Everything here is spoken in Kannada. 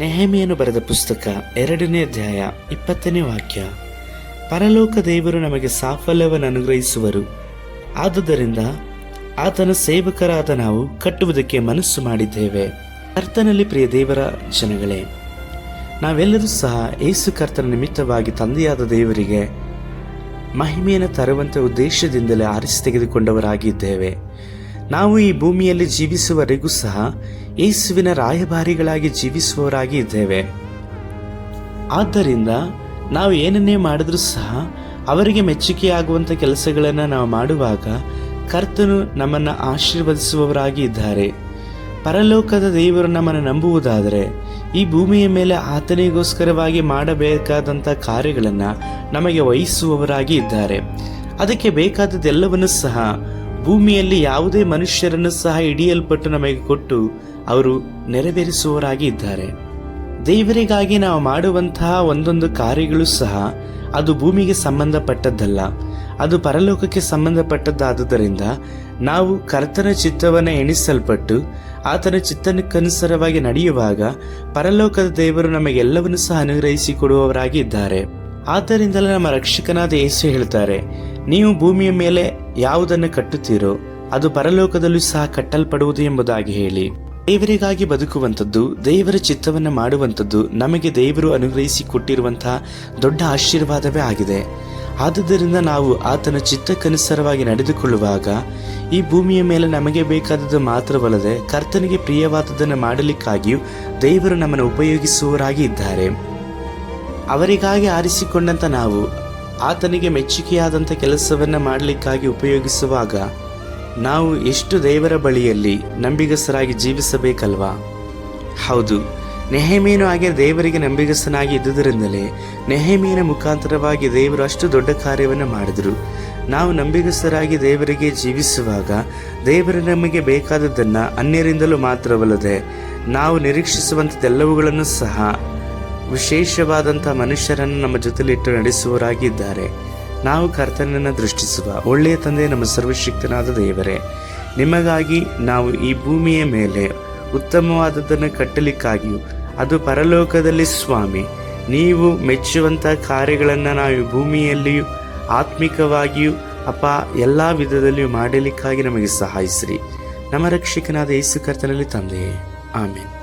ನೆಹಮಿಯನು ಬರೆದ ಪುಸ್ತಕ ಎರಡನೇ ಅಧ್ಯಾಯ ಇಪ್ಪತ್ತನೇ ವಾಕ್ಯ. ಪರಲೋಕ ದೇವರು ನಮಗೆ ಸಾಫಲ್ಯವನ್ನು ಅನುಗ್ರಹಿಸುವರು. ಆದುದರಿಂದ ಆತನ ಸೇವಕರಾದ ನಾವು ಕಟ್ಟುವುದಕ್ಕೆ ಮನಸ್ಸು ಮಾಡಿದ್ದೇವೆ. ಕರ್ತನಲ್ಲಿ ಪ್ರಿಯ ದೇವರ ಜನಗಳೇ, ನಾವೆಲ್ಲರೂ ಸಹ ಏಸು ಕರ್ತನ ನಿಮಿತ್ತವಾಗಿ ತಂದೆಯಾದ ದೇವರಿಗೆ ಮಹಿಮೆಯನ್ನು ತರುವಂಥ ಉದ್ದೇಶದಿಂದಲೇ ಆರಿಸಿ ತೆಗೆದುಕೊಂಡವರಾಗಿದ್ದೇವೆ. ನಾವು ಈ ಭೂಮಿಯಲ್ಲಿ ಜೀವಿಸುವವರೆಗೂ ಸಹ ಯೇಸುವಿನ ರಾಯಭಾರಿಗಳಾಗಿ ಜೀವಿಸುವವರಾಗಿ ಇದ್ದೇವೆ. ಆದ್ದರಿಂದ ನಾವು ಏನನ್ನೇ ಮಾಡಿದ್ರೂ ಸಹ ಅವರಿಗೆ ಮೆಚ್ಚುಗೆಯಾಗುವಂಥ ಕೆಲಸಗಳನ್ನು ನಾವು ಮಾಡುವಾಗ ಕರ್ತನು ನಮ್ಮನ್ನು ಆಶೀರ್ವದಿಸುವವರಾಗಿ ಇದ್ದಾರೆ. ಪರಲೋಕದ ದೇವರು ನಮ್ಮನ್ನು ನಂಬುವುದಾದರೆ ಈ ಭೂಮಿಯ ಮೇಲೆ ಆತನಿಗೋಸ್ಕರವಾಗಿ ಮಾಡಬೇಕಾದಂಥ ಕಾರ್ಯಗಳನ್ನು ನಮಗೆ ವಹಿಸುವವರಾಗಿ ಇದ್ದಾರೆ. ಅದಕ್ಕೆ ಬೇಕಾದದ್ದೆಲ್ಲವನ್ನು ಸಹ ಭೂಮಿಯಲ್ಲಿ ಯಾವುದೇ ಮನುಷ್ಯರನ್ನು ಸಹ ಹಿಡಿಯಲ್ಪಟ್ಟು ನಮಗೆ ಕೊಟ್ಟು ಅವರು ನೆರವೇರಿಸುವವರಾಗಿ ಇದ್ದಾರೆ. ದೇವರಿಗಾಗಿ ನಾವು ಮಾಡುವಂತಹ ಒಂದೊಂದು ಕಾರ್ಯಗಳು ಸಹ ಅದು ಭೂಮಿಗೆ ಸಂಬಂಧಪಟ್ಟದ್ದಲ್ಲ. ಅದು ಪರಲೋಕಕ್ಕೆ ಸಂಬಂಧಪಟ್ಟದ್ದಾದುದರಿಂದ ನಾವು ಕರ್ತನ ಚಿತ್ತವನ್ನು ಎಣಿಸಲ್ಪಟ್ಟು ಆತನ ಚಿತ್ತನಕ್ಕನುಸಾರವಾಗಿ ನಡೆಯುವಾಗ ಪರಲೋಕದ ದೇವರು ನಮಗೆಲ್ಲವನ್ನೂ ಸಹ ಅನುಗ್ರಹಿಸಿ ಕೊಡುವವರಾಗಿ ಇದ್ದಾರೆ. ಆದ್ದರಿಂದಲೇ ನಮ್ಮ ರಕ್ಷಕನಾದ ಯೇಸು ಹೇಳ್ತಾರೆ ನೀವು ಭೂಮಿಯ ಮೇಲೆ ಯಾವುದನ್ನು ಕಟ್ಟುತ್ತೀರೋ ಅದು ಪರಲೋಕದಲ್ಲೂ ಸಹ ಕಟ್ಟಲ್ಪಡುವುದು ಎಂಬುದಾಗಿ ಹೇಳಿ. ದೇವರಿಗಾಗಿ ಬದುಕುವಂಥದ್ದು, ದೇವರ ಚಿತ್ತವನ್ನು ಮಾಡುವಂಥದ್ದು ನಮಗೆ ದೇವರು ಅನುಗ್ರಹಿಸಿ ಕೊಟ್ಟಿರುವಂತಹ ದೊಡ್ಡ ಆಶೀರ್ವಾದವೇ ಆಗಿದೆ. ಆದುದರಿಂದ ನಾವು ಆತನ ಚಿತ್ತಕ್ಕನುಸಾರವಾಗಿ ನಡೆದುಕೊಳ್ಳುವಾಗ, ಈ ಭೂಮಿಯ ಮೇಲೆ ನಮಗೆ ಬೇಕಾದದ್ದು ಮಾತ್ರವಲ್ಲದೆ ಕರ್ತನಿಗೆ ಪ್ರಿಯವಾದದ್ದನ್ನು ಮಾಡಲಿಕ್ಕಾಗಿಯೂ ದೇವರು ನಮ್ಮನ್ನು ಉಪಯೋಗಿಸುವವರಾಗಿ ಇದ್ದಾರೆ. ಅವರಿಗಾಗಿ ಆರಿಸಿಕೊಂಡಂತ ನಾವು ಆತನಿಗೆ ಮೆಚ್ಚುಗೆಯಾದಂಥ ಕೆಲಸವನ್ನು ಮಾಡಲಿಕ್ಕಾಗಿ ಉಪಯೋಗಿಸುವಾಗ ನಾವು ಎಷ್ಟು ದೇವರ ಬಳಿಯಲ್ಲಿ ನಂಬಿಗಸ್ತರಾಗಿ ಜೀವಿಸಬೇಕಲ್ವಾ? ಹೌದು. ನೆಹಮೀನು ಹಾಗೆ ದೇವರಿಗೆ ನಂಬಿಗಸ್ತನಾಗಿ ಇದ್ದುದರಿಂದಲೇ ನೆಹಮೀನ ಮುಖಾಂತರವಾಗಿ ದೇವರು ಅಷ್ಟು ದೊಡ್ಡ ಕಾರ್ಯವನ್ನು ಮಾಡಿದರು. ನಾವು ನಂಬಿಗಸ್ತರಾಗಿ ದೇವರಿಗೆ ಜೀವಿಸುವಾಗ ದೇವರು ನಮಗೆ ಬೇಕಾದದ್ದನ್ನು ಅನ್ಯರಿಂದಲೂ ಮಾತ್ರವಲ್ಲದೆ ನಾವು ನಿರೀಕ್ಷಿಸುವಂಥದ್ದೆಲ್ಲವುಗಳನ್ನು ಸಹ ವಿಶೇಷವಾದಂಥ ಮನುಷ್ಯರನ್ನು ನಮ್ಮ ಜೊತೆಲಿಟ್ಟು ನಡೆಸುವವರಾಗಿದ್ದಾರೆ. ನಾವು ಕರ್ತನನ್ನು ದೃಷ್ಟಿಸುವ ಒಳ್ಳೆಯ ತಂದೆ ನಮ್ಮ ಸರ್ವಶಕ್ತನಾದ ದೇವರೇ. ನಿಮಗಾಗಿ ನಾವು ಈ ಭೂಮಿಯ ಮೇಲೆ ಉತ್ತಮವಾದದ್ದನ್ನು ಕಟ್ಟಲಿಕ್ಕಾಗಿಯೂ ಅದು ಪರಲೋಕದಲ್ಲಿ ಸ್ವಾಮಿ. ನೀವು ಮೆಚ್ಚುವಂಥ ಕಾರ್ಯಗಳನ್ನು ನಾವು ಭೂಮಿಯಲ್ಲಿಯೂ ಆತ್ಮಿಕವಾಗಿಯೂ ಅಪ್ಪ ಎಲ್ಲ ವಿಧದಲ್ಲಿಯೂ ಮಾಡಲಿಕ್ಕಾಗಿ ನಮಗೆ ಸಹಾಯಿಸ್ರಿ. ನಮ್ಮ ರಕ್ಷಕನಾದ ಯೇಸು ಕರ್ತನಲ್ಲಿ ತಂದೆಯೇ. ಆಮೇಲೆ